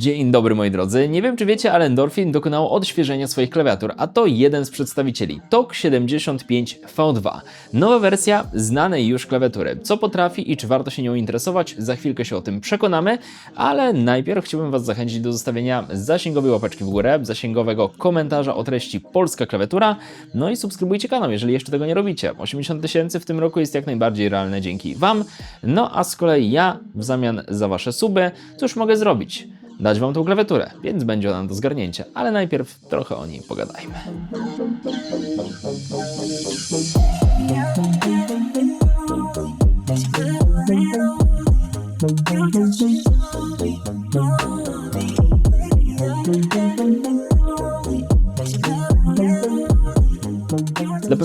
Dzień dobry moi drodzy. Nie wiem czy wiecie, ale Endorphin dokonało odświeżenia swoich klawiatur, a to jeden z przedstawicieli TOK 75 V2. Nowa wersja znanej już klawiatury. Co potrafi i czy warto się nią interesować, za chwilkę się o tym przekonamy, ale najpierw chciałbym Was zachęcić do zostawienia zasięgowej łapeczki w górę, zasięgowego komentarza o treści polska klawiatura, no i subskrybujcie kanał, jeżeli jeszcze tego nie robicie. 80 tysięcy w tym roku jest jak najbardziej realne dzięki Wam. No a z kolei ja w zamian za Wasze suby, cóż mogę zrobić? Dać Wam tą klawiaturę, więc będzie ona do zgarnięcia, ale najpierw trochę o niej pogadajmy.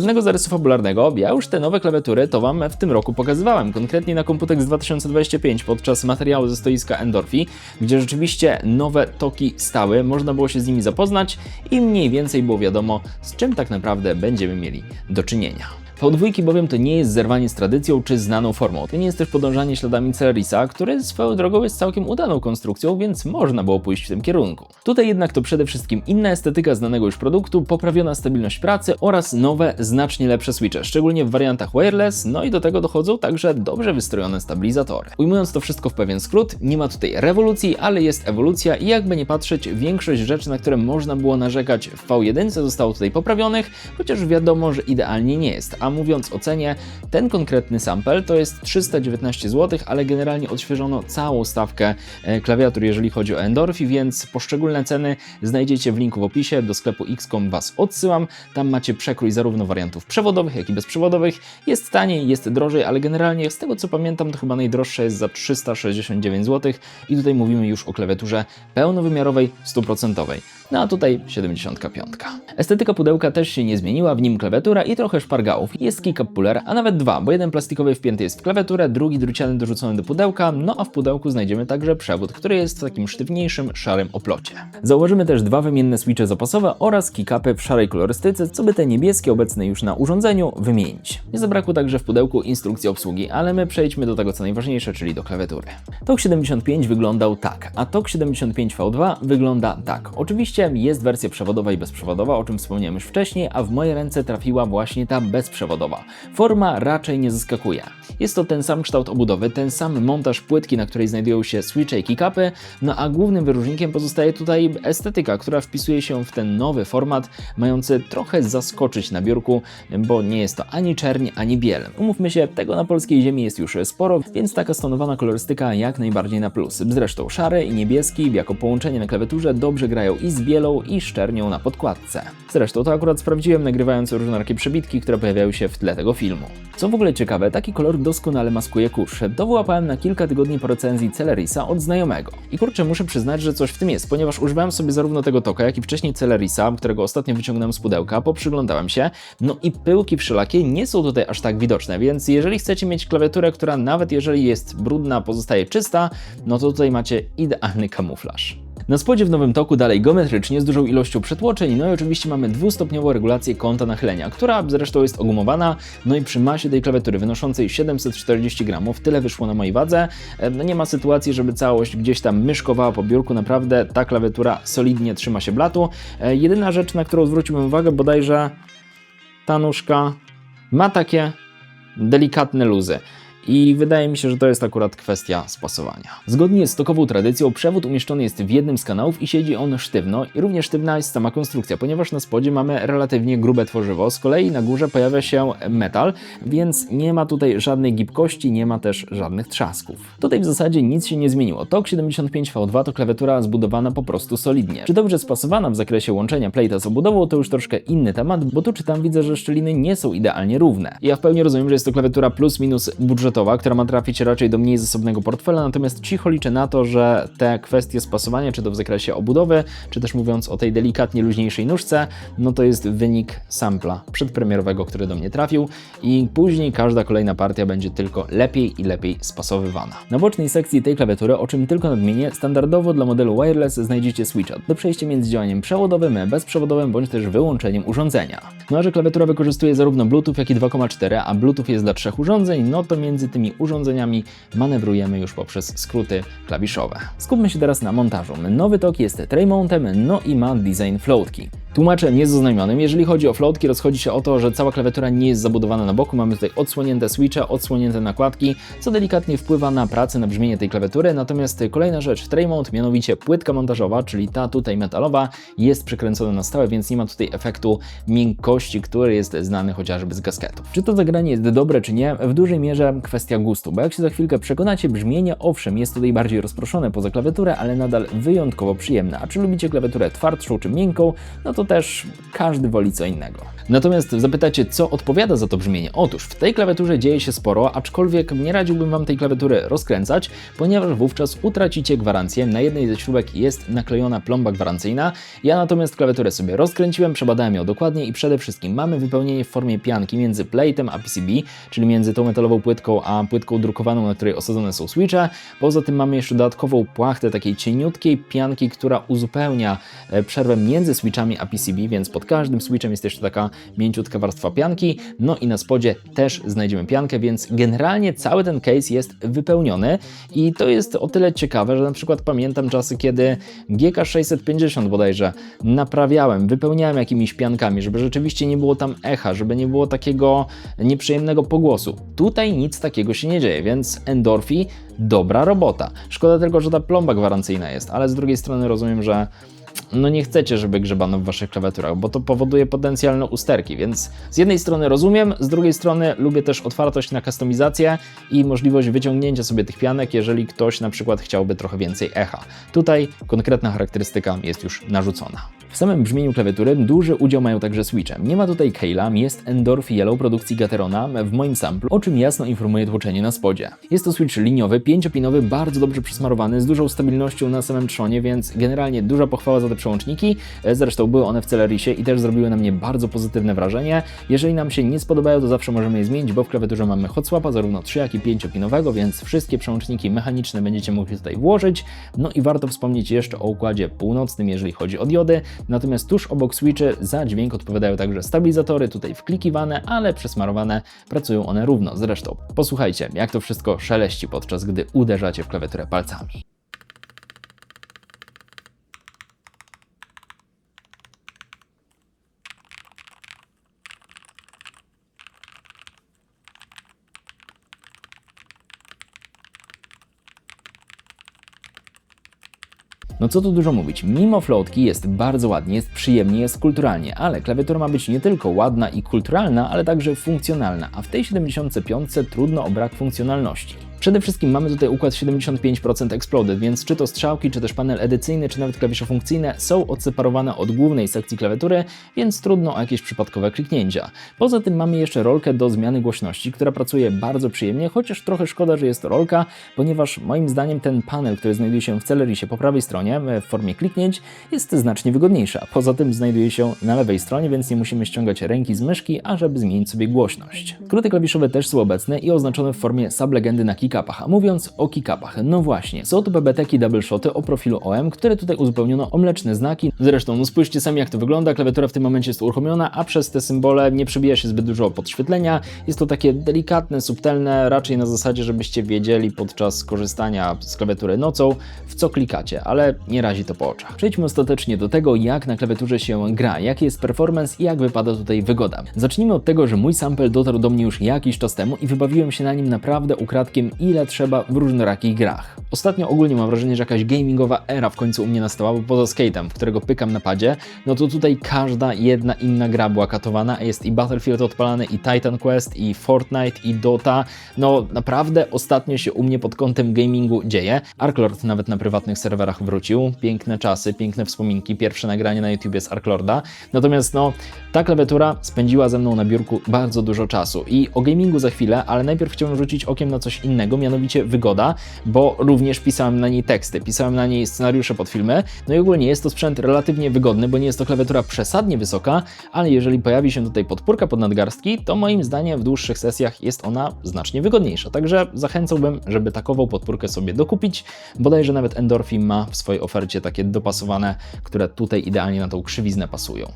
Dla pewnego zarysu fabularnego, ja już te nowe klawiatury to Wam w tym roku pokazywałem, konkretnie na Computex 2025 podczas materiału ze stoiska Endorfi, gdzie rzeczywiście nowe toki stały, można było się z nimi zapoznać i mniej więcej było wiadomo, z czym tak naprawdę będziemy mieli do czynienia. V2 bowiem to nie jest zerwanie z tradycją czy znaną formą. To nie jest też podążanie śladami Celerisa, który swoją drogą jest całkiem udaną konstrukcją, więc można było pójść w tym kierunku. Tutaj jednak to przede wszystkim inna estetyka znanego już produktu, poprawiona stabilność pracy oraz nowe, znacznie lepsze switche, szczególnie w wariantach wireless, no i do tego dochodzą także dobrze wystrojone stabilizatory. Ujmując to wszystko w pewien skrót, nie ma tutaj rewolucji, ale jest ewolucja i jakby nie patrzeć, większość rzeczy, na które można było narzekać w V1 zostało tutaj poprawionych, chociaż wiadomo, że idealnie nie jest a mówiąc o cenie, ten konkretny sample to jest 319 zł, ale generalnie odświeżono całą stawkę e, klawiatur, jeżeli chodzi o Endorfi, więc poszczególne ceny znajdziecie w linku w opisie, do sklepu Xcom Was odsyłam, tam macie przekrój zarówno wariantów przewodowych, jak i bezprzewodowych, jest taniej, jest drożej, ale generalnie z tego co pamiętam to chyba najdroższe jest za 369 zł i tutaj mówimy już o klawiaturze pełnowymiarowej, stuprocentowej. No a tutaj 75. Estetyka pudełka też się nie zmieniła, w nim klawiatura i trochę szpargałów. Jest keycap puller, a nawet dwa, bo jeden plastikowy wpięty jest w klawiaturę, drugi druciany dorzucony do pudełka, no a w pudełku znajdziemy także przewód, który jest w takim sztywniejszym, szarym oplocie. Zauważymy też dwa wymienne switche zapasowe oraz keycapy w szarej kolorystyce, co by te niebieskie obecne już na urządzeniu wymienić. Nie zabrakło także w pudełku instrukcji obsługi, ale my przejdźmy do tego co najważniejsze, czyli do klawiatury. TOK 75 wyglądał tak, a TOK 75 V2 wygląda tak. Oczywiście jest wersja przewodowa i bezprzewodowa, o czym wspomniałem już wcześniej, a w moje ręce trafiła właśnie ta bezprzewodowa. Forma raczej nie zaskakuje. Jest to ten sam kształt obudowy, ten sam montaż płytki, na której znajdują się switche i kickupy, no a głównym wyróżnikiem pozostaje tutaj estetyka, która wpisuje się w ten nowy format, mający trochę zaskoczyć na biurku, bo nie jest to ani czerń, ani biel. Umówmy się, tego na polskiej ziemi jest już sporo, więc taka stonowana kolorystyka jak najbardziej na plus. Zresztą szary i niebieski jako połączenie na klawiaturze dobrze grają i z bielą i szczernią na podkładce. Zresztą to akurat sprawdziłem nagrywając różnorakie przebitki, które pojawiały się w tle tego filmu. Co w ogóle ciekawe, taki kolor doskonale maskuje kurz. To wyłapałem na kilka tygodni po recenzji Celerisa od znajomego. I kurczę, muszę przyznać, że coś w tym jest, ponieważ używałem sobie zarówno tego toka, jak i wcześniej Celerisa, którego ostatnio wyciągnąłem z pudełka, poprzyglądałem się, no i pyłki wszelakie nie są tutaj aż tak widoczne, więc jeżeli chcecie mieć klawiaturę, która nawet jeżeli jest brudna, pozostaje czysta, no to tutaj macie idealny kamuflaż. Na spodzie w nowym toku dalej geometrycznie z dużą ilością przetłoczeń, no i oczywiście mamy dwustopniową regulację kąta nachylenia, która zresztą jest ogumowana, no i przy masie tej klawiatury wynoszącej 740 gramów, tyle wyszło na mojej wadze, e, no nie ma sytuacji, żeby całość gdzieś tam myszkowała po biurku, naprawdę ta klawiatura solidnie trzyma się blatu. E, jedyna rzecz, na którą zwróciłbym uwagę, bodajże ta nóżka ma takie delikatne luzy. I wydaje mi się, że to jest akurat kwestia spasowania. Zgodnie z stokową tradycją, przewód umieszczony jest w jednym z kanałów i siedzi on sztywno i również sztywna jest sama konstrukcja, ponieważ na spodzie mamy relatywnie grube tworzywo, z kolei na górze pojawia się metal, więc nie ma tutaj żadnej gibkości, nie ma też żadnych trzasków. Tutaj w zasadzie nic się nie zmieniło. TOK 75V2 to klawiatura zbudowana po prostu solidnie. Czy dobrze spasowana w zakresie łączenia plate'a z obudową to już troszkę inny temat, bo tu czy tam widzę, że szczeliny nie są idealnie równe. Ja w pełni rozumiem, że jest to klawiatura plus minus która ma trafić raczej do mniej zasobnego portfela, natomiast cicho liczę na to, że te kwestie spasowania, czy to w zakresie obudowy, czy też mówiąc o tej delikatnie luźniejszej nóżce, no to jest wynik sampla przedpremierowego, który do mnie trafił i później każda kolejna partia będzie tylko lepiej i lepiej spasowywana. Na bocznej sekcji tej klawiatury, o czym tylko nadmienię, standardowo dla modelu wireless znajdziecie switcha do przejścia między działaniem przewodowym, bezprzewodowym bądź też wyłączeniem urządzenia. No a że klawiatura wykorzystuje zarówno Bluetooth, jak i 2,4, a Bluetooth jest dla trzech urządzeń, no to między tymi urządzeniami manewrujemy już poprzez skróty klawiszowe. Skupmy się teraz na montażu. Nowy tok jest tray mountem, no i ma design floatki. Tłumaczę niezaznajomionym, jeżeli chodzi o floatki, rozchodzi się o to, że cała klawiatura nie jest zabudowana na boku, mamy tutaj odsłonięte switche, odsłonięte nakładki, co delikatnie wpływa na pracę, na brzmienie tej klawiatury, natomiast kolejna rzecz, tray mount, mianowicie płytka montażowa, czyli ta tutaj metalowa, jest przykręcona na stałe, więc nie ma tutaj efektu miękkości, który jest znany chociażby z gasketów. Czy to zagranie jest dobre, czy nie? W dużej mierze kwestia gustu, bo jak się za chwilkę przekonacie, brzmienie owszem jest tutaj bardziej rozproszone poza klawiaturę, ale nadal wyjątkowo przyjemne. A czy lubicie klawiaturę twardszą czy miękką, no to też każdy woli co innego. Natomiast zapytacie, co odpowiada za to brzmienie? Otóż w tej klawiaturze dzieje się sporo, aczkolwiek nie radziłbym Wam tej klawiatury rozkręcać, ponieważ wówczas utracicie gwarancję. Na jednej ze śrubek jest naklejona plomba gwarancyjna. Ja natomiast klawiaturę sobie rozkręciłem, przebadałem ją dokładnie i przede wszystkim mamy wypełnienie w formie pianki między plate'em a PCB, czyli między tą metalową płytką a płytką drukowaną, na której osadzone są switche. Poza tym mamy jeszcze dodatkową płachtę takiej cieniutkiej pianki, która uzupełnia e, przerwę między switchami a PCB, więc pod każdym switchem jest jeszcze taka mięciutka warstwa pianki. No i na spodzie też znajdziemy piankę, więc generalnie cały ten case jest wypełniony i to jest o tyle ciekawe, że na przykład pamiętam czasy, kiedy GK650 bodajże naprawiałem, wypełniałem jakimiś piankami, żeby rzeczywiście nie było tam echa, żeby nie było takiego nieprzyjemnego pogłosu. Tutaj nic takiego się nie dzieje, więc Endorfi dobra robota. Szkoda tylko, że ta plomba gwarancyjna jest, ale z drugiej strony rozumiem, że no nie chcecie, żeby grzebano w waszych klawiaturach, bo to powoduje potencjalne usterki, więc z jednej strony rozumiem, z drugiej strony lubię też otwartość na kustomizację i możliwość wyciągnięcia sobie tych pianek, jeżeli ktoś na przykład chciałby trochę więcej echa. Tutaj konkretna charakterystyka jest już narzucona. W samym brzmieniu klawiatury duży udział mają także switche. Nie ma tutaj Keila, jest Endorph Yellow produkcji Gaterona w moim samplu, o czym jasno informuje tłoczenie na spodzie. Jest to switch liniowy, pięciopinowy, bardzo dobrze przesmarowany, z dużą stabilnością na samym trzonie, więc generalnie duża pochwała za te przełączniki. Zresztą były one w Celerisie i też zrobiły na mnie bardzo pozytywne wrażenie. Jeżeli nam się nie spodobają, to zawsze możemy je zmienić, bo w klawiaturze mamy hot swapa zarówno 3 jak i 5-pinowego, więc wszystkie przełączniki mechaniczne będziecie mogli tutaj włożyć. No i warto wspomnieć jeszcze o układzie północnym, jeżeli chodzi o diody. Natomiast tuż obok switchy za dźwięk odpowiadają także stabilizatory, tutaj wklikiwane, ale przesmarowane, pracują one równo. Zresztą posłuchajcie, jak to wszystko szeleści podczas gdy uderzacie w klawiaturę palcami. No co tu dużo mówić, mimo floatki jest bardzo ładnie, jest przyjemnie, jest kulturalnie, ale klawiatura ma być nie tylko ładna i kulturalna, ale także funkcjonalna, a w tej 75 trudno o brak funkcjonalności. Przede wszystkim mamy tutaj układ 75% Exploded, więc czy to strzałki, czy też panel edycyjny, czy nawet klawisze funkcyjne są odseparowane od głównej sekcji klawiatury, więc trudno o jakieś przypadkowe kliknięcia. Poza tym mamy jeszcze rolkę do zmiany głośności, która pracuje bardzo przyjemnie, chociaż trochę szkoda, że jest to rolka, ponieważ moim zdaniem ten panel, który znajduje się w Celerisie po prawej stronie w formie kliknięć jest znacznie wygodniejsza. Poza tym znajduje się na lewej stronie, więc nie musimy ściągać ręki z myszki, ażeby zmienić sobie głośność. Skróty klawiszowe też są obecne i oznaczone w formie sublegendy na keycapach. A mówiąc o keycapach, no właśnie, są to BBTki double shoty o profilu OM, które tutaj uzupełniono o mleczne znaki. Zresztą, no spójrzcie sami jak to wygląda, klawiatura w tym momencie jest uruchomiona, a przez te symbole nie przebija się zbyt dużo podświetlenia. Jest to takie delikatne, subtelne, raczej na zasadzie, żebyście wiedzieli podczas korzystania z klawiatury nocą, w co klikacie, ale nie razi to po oczach. Przejdźmy ostatecznie do tego, jak na klawiaturze się gra, jaki jest performance i jak wypada tutaj wygoda. Zacznijmy od tego, że mój sample dotarł do mnie już jakiś czas temu i wybawiłem się na nim naprawdę ukradkiem ile trzeba w różnorakich grach. Ostatnio ogólnie mam wrażenie, że jakaś gamingowa era w końcu u mnie nastała, bo poza skate'em, którego pykam na padzie, no to tutaj każda jedna inna gra była katowana, jest i Battlefield odpalany, i Titan Quest, i Fortnite, i Dota. No naprawdę ostatnio się u mnie pod kątem gamingu dzieje. Arklord nawet na prywatnych serwerach wrócił. Piękne czasy, piękne wspominki. Pierwsze nagranie na YouTube z Arklorda. Natomiast no, ta klawiatura spędziła ze mną na biurku bardzo dużo czasu. I o gamingu za chwilę, ale najpierw chciałem rzucić okiem na coś innego, mianowicie wygoda, bo również pisałem na niej teksty, pisałem na niej scenariusze pod filmy. No i ogólnie jest to sprzęt relatywnie wygodny, bo nie jest to klawiatura przesadnie wysoka, ale jeżeli pojawi się tutaj podpórka pod nadgarstki, to moim zdaniem w dłuższych sesjach jest ona znacznie wygodniejsza. Także zachęcałbym, żeby takową podpórkę sobie dokupić. Bodajże nawet Endorphin ma w swojej ofercie takie dopasowane, które tutaj idealnie na tą krzywiznę pasują.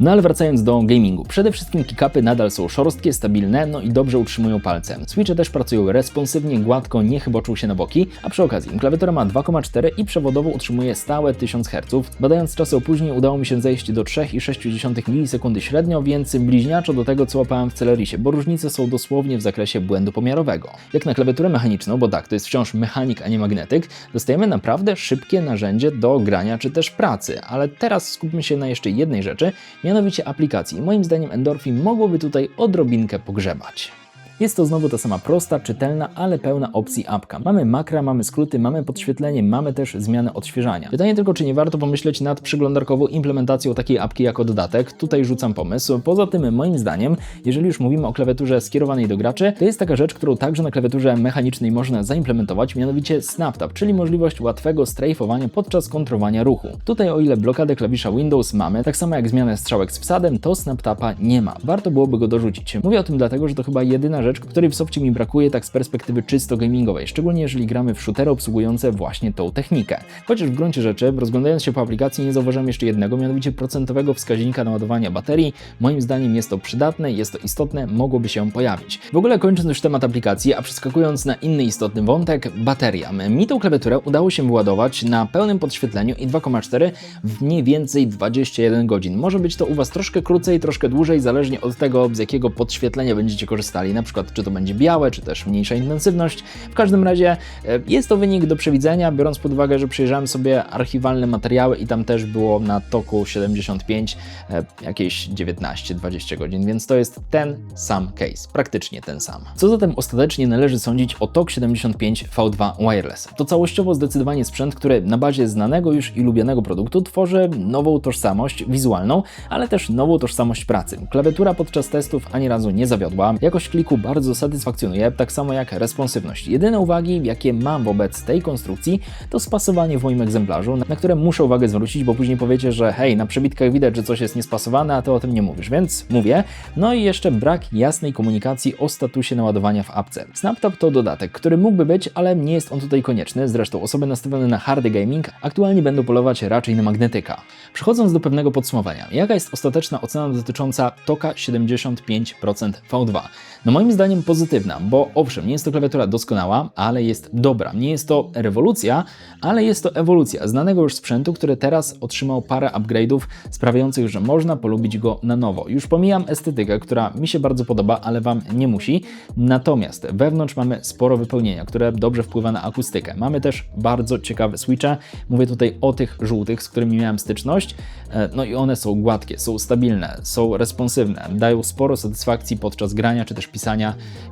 No ale wracając do gamingu, przede wszystkim kickupy nadal są szorstkie, stabilne, no i dobrze utrzymują palce. Switche też pracują responsywnie, gładko, nie chyboczą się na boki, a przy okazji klawiatura ma 2,4 i przewodowo utrzymuje stałe 1000 Hz. Badając czasy opóźnień udało mi się zejść do 3,6 milisekundy średnio, więc bliźniaczo do tego co łapałem w Celerisie, bo różnice są dosłownie w zakresie błędu pomiarowego. Jak na klawiaturę mechaniczną, bo tak, to jest wciąż mechanik, a nie magnetyk, dostajemy naprawdę szybkie narzędzie do grania czy też pracy, ale teraz skupmy się na jeszcze jednej rzeczy, mianowicie aplikacji. Moim zdaniem Endorphin mogłoby tutaj odrobinkę pogrzebać. Jest to znowu ta sama prosta, czytelna, ale pełna opcji apka. Mamy makra, mamy skróty, mamy podświetlenie, mamy też zmianę odświeżania. Pytanie tylko, czy nie warto pomyśleć nad przeglądarkową implementacją takiej apki jako dodatek. Tutaj rzucam pomysł. Poza tym, moim zdaniem, jeżeli już mówimy o klawiaturze skierowanej do graczy, to jest taka rzecz, którą także na klawiaturze mechanicznej można zaimplementować, mianowicie SnapTap, czyli możliwość łatwego strajfowania podczas kontrolowania ruchu. Tutaj o ile blokadę klawisza Windows mamy, tak samo jak zmianę strzałek z wsadem, to SnapTapa nie ma. Warto byłoby go dorzucić. Mówię o tym dlatego, że to chyba jedyna rzecz, której w softie mi brakuje tak z perspektywy czysto gamingowej, szczególnie jeżeli gramy w shootery obsługujące właśnie tą technikę. Chociaż w gruncie rzeczy, rozglądając się po aplikacji, nie zauważyłem jeszcze jednego, mianowicie procentowego wskaźnika naładowania baterii. Moim zdaniem jest to przydatne, jest to istotne, mogłoby się pojawić. W ogóle kończąc już temat aplikacji, a przeskakując na inny istotny wątek, bateria. Mi tą klawiaturę udało się wyładować na pełnym podświetleniu i 2,4 w mniej więcej 21 godzin. Może być to u Was troszkę krócej, troszkę dłużej, zależnie od tego, z jakiego podświetlenia będziecie korzystali, na przykład czy to będzie białe, czy też mniejsza intensywność. W każdym razie e, jest to wynik do przewidzenia, biorąc pod uwagę, że przejrzałem sobie archiwalne materiały i tam też było na toku 75 e, jakieś 19-20 godzin, więc to jest ten sam case, praktycznie ten sam. Co zatem ostatecznie należy sądzić o TOK 75 V2 Wireless? To całościowo zdecydowanie sprzęt, który na bazie znanego już i lubianego produktu tworzy nową tożsamość wizualną, ale też nową tożsamość pracy. Klawiatura podczas testów ani razu nie zawiodła, jakość kliku bardzo satysfakcjonuje, tak samo jak responsywność. Jedyne uwagi, jakie mam wobec tej konstrukcji, to spasowanie w moim egzemplarzu, na które muszę uwagę zwrócić, bo później powiecie, że hej, na przebitkach widać, że coś jest niespasowane, a ty o tym nie mówisz, więc mówię. No i jeszcze brak jasnej komunikacji o statusie naładowania w apce. SnapTap to dodatek, który mógłby być, ale nie jest on tutaj konieczny. Zresztą osoby nastawione na hardy gaming aktualnie będą polować raczej na magnetyka. Przechodząc do pewnego podsumowania, jaka jest ostateczna ocena dotycząca TOKA 75% V2? No moim zdaniem pozytywna, bo owszem, nie jest to klawiatura doskonała, ale jest dobra. Nie jest to rewolucja, ale jest to ewolucja znanego już sprzętu, który teraz otrzymał parę upgrade'ów sprawiających, że można polubić go na nowo. Już pomijam estetykę, która mi się bardzo podoba, ale Wam nie musi. Natomiast wewnątrz mamy sporo wypełnienia, które dobrze wpływa na akustykę. Mamy też bardzo ciekawe switche. Mówię tutaj o tych żółtych, z którymi miałem styczność. E, No i one są gładkie, są stabilne, są responsywne, dają sporo satysfakcji podczas grania czy też pisania,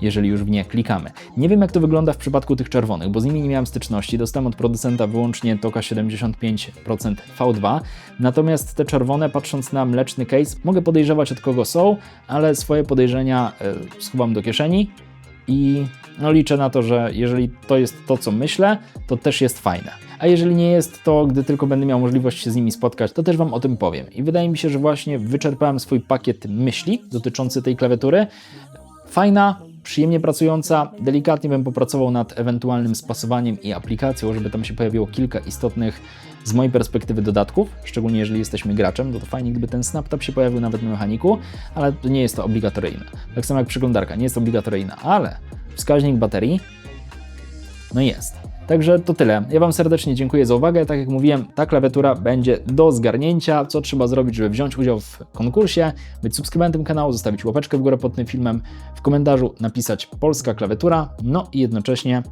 jeżeli już w nie klikamy. Nie wiem jak to wygląda w przypadku tych czerwonych, bo z nimi nie miałem styczności. Dostałem od producenta wyłącznie Toka 75% V2. Natomiast te czerwone, patrząc na mleczny case, mogę podejrzewać od kogo są, ale swoje podejrzenia e, schowam do kieszeni i no, liczę na to, że jeżeli to jest to, co myślę, to też jest fajne. A jeżeli nie jest, to gdy tylko będę miał możliwość się z nimi spotkać, to też Wam o tym powiem. I wydaje mi się, że właśnie wyczerpałem swój pakiet myśli dotyczący tej klawiatury. Fajna, przyjemnie pracująca, delikatnie bym popracował nad ewentualnym spasowaniem i aplikacją, żeby tam się pojawiło kilka istotnych z mojej perspektywy dodatków, szczególnie jeżeli jesteśmy graczem, to, to fajnie gdyby ten SnapTap się pojawił nawet na mechaniku, ale nie jest to obligatoryjne. Tak samo jak przeglądarka, nie jest obligatoryjna, ale wskaźnik baterii, no jest. Także to tyle. Ja Wam serdecznie dziękuję za uwagę. Tak jak mówiłem, ta klawiatura będzie do zgarnięcia. Co trzeba zrobić, żeby wziąć udział w konkursie, być subskrybentem kanału, zostawić łapeczkę w górę pod tym filmem, w komentarzu napisać polska klawiatura, no i jednocześnie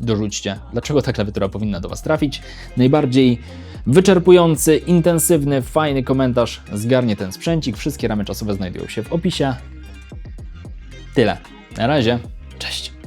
dorzućcie, dlaczego ta klawiatura powinna do Was trafić. Najbardziej wyczerpujący, intensywny, fajny komentarz zgarnie ten sprzęcik. Wszystkie ramy czasowe znajdują się w opisie. Tyle. Na razie. Cześć.